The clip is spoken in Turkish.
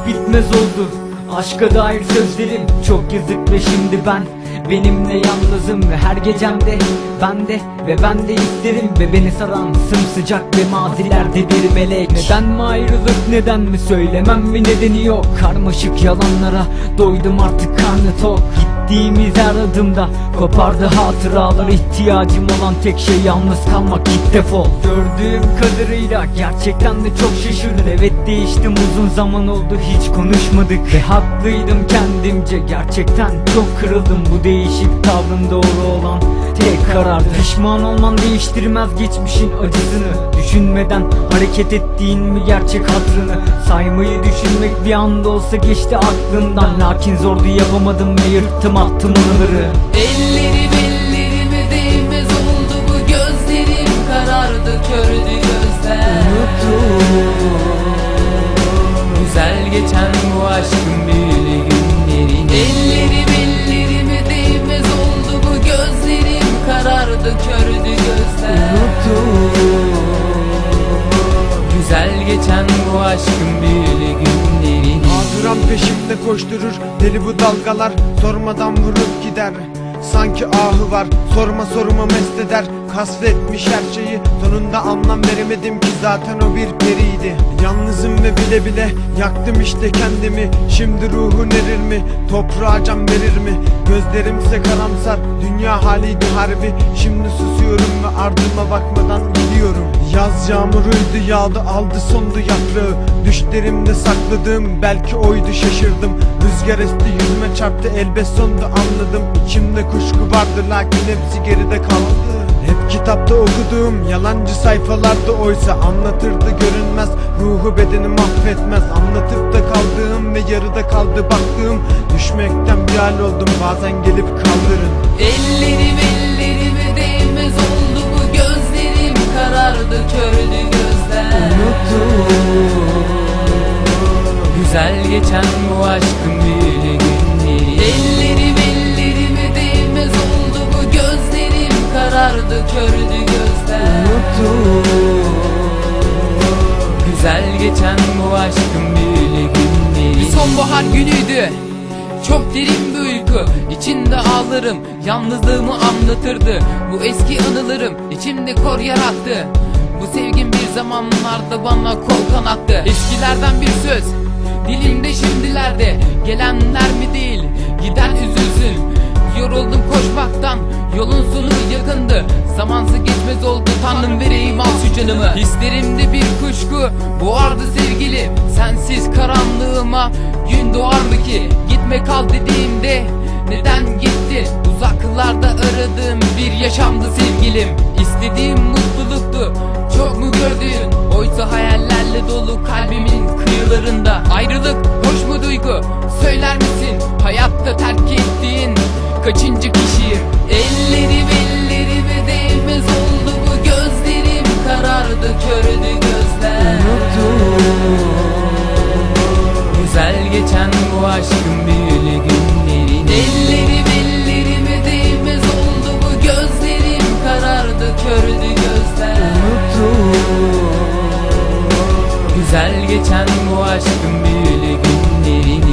oldu. Aşka dair sözlerim çok yazık ve şimdi ben. Benimle yalnızım ve her gecemde bende ve ben de isterim. Ve beni saran sımsıcak ve mazilerde bir melek. Neden mi ayrılık neden mi söylemem mi nedeni yok. Karmaşık yalanlara doydum artık karnı tok Gittiğimiz her adımda kopardı hatıralar ihtiyacım olan tek şey yalnız kalmak git defol. Gördüğüm kadarıyla gerçekten de çok şaşırdım. Evet değiştim uzun zaman oldu hiç konuşmadık. Ve haklıydım kendimce gerçekten çok kırıldım. Bu değişik tavrım doğru olan tek karardı. Pişman olman değiştirmez geçmişin acısını. Düşünmeden hareket ettiğin mi gerçek hatrını Saymayı düşünmek bir anda olsa geçti aklımdan Lakin zordu yapamadım ve yırttım attım anıları Ellerim ellerime değmez oldu bu gözlerim. Karardı kördü gözler. Güzel geçen bu aşkın büyülü günlerin Ellerim ellerime değmez oldu bu gözlerim. Karardı kördü gözler. Güzel geçen bu aşkın büyülü günlerin Hatıram peşimde koşturur deli bu dalgalar. Sormadan vurup gider Sanki ahı var. Sorma soruma mest eder Kasvetmiş her şeyi. Sonunda anlam veremedim ki zaten o bir periydi. Yalnızım ve bile bile yaktım işte kendimi. Şimdi ruhun erir mi? Toprağa can verir mi? Gözlerimse karamsar dünya haliydi harbi. Şimdi susuyorum ve ardıma bakmadan gidiyorum Yaz yağmuruydu yağdı aldı sondu yaprağı Düşlerimde sakladığım belki oydu şaşırdım. Rüzgar esti yüzüme çarptı elbet sondu anladım. İçimde kuşku vardı lakin hepsi geride kaldı. Hep kitapta okuduğum yalancı sayfalarda oysa anlatırdı görünmez. Ruhu bedeni mahvetmez. Anlatıp da kaldığım ve yarıda kaldı baktığım. Düşmekten bir hal oldum bazen gelip kaldırın. Ellerim ellerime karardı kördü gözler. Güzel geçen bu aşkın büyülü günleri Ellerim ellerime değmez oldu bu gözlerim? Karardı kördü gözler. Güzel geçen bu aşkın büyülü günleri Bir sonbahar günüydü. Çok derin bir uyku içinde ağlarım. Yalnızlığımı anlatırdı. Bu eski anılarım içimde kor yarattı Bu sevgim bir zamanlarda bana kol kanattı. Eskilerden bir söz Dilimde şimdilerde. Gelenler mi değil Giden üzülsün. Yoruldum koşmaktan Yolun sonu yakındı. Zamansız geçmez oldu Tanrım vereyim al şu canımı. Hislerimde bir kuşku Boğardı sevgilim. Sensiz karanlığıma Gün doğar mı ki? Gitme kal dediğimde Neden gittin? Uzaklarda aradığım bir yaşamdı sevgilim. İstediğim mutluluktu kaçıncı kişiyim? Ellerim ellerime değmez oldu bu gözlerim. Karardı kördü gözler. Unuttum Güzel geçen bu aşkın büyülü günlerin Ellerim ellerime değmez oldu bu gözlerim. Karardı kördü gözler. Unuttum Güzel geçen bu aşkın büyülü günlerin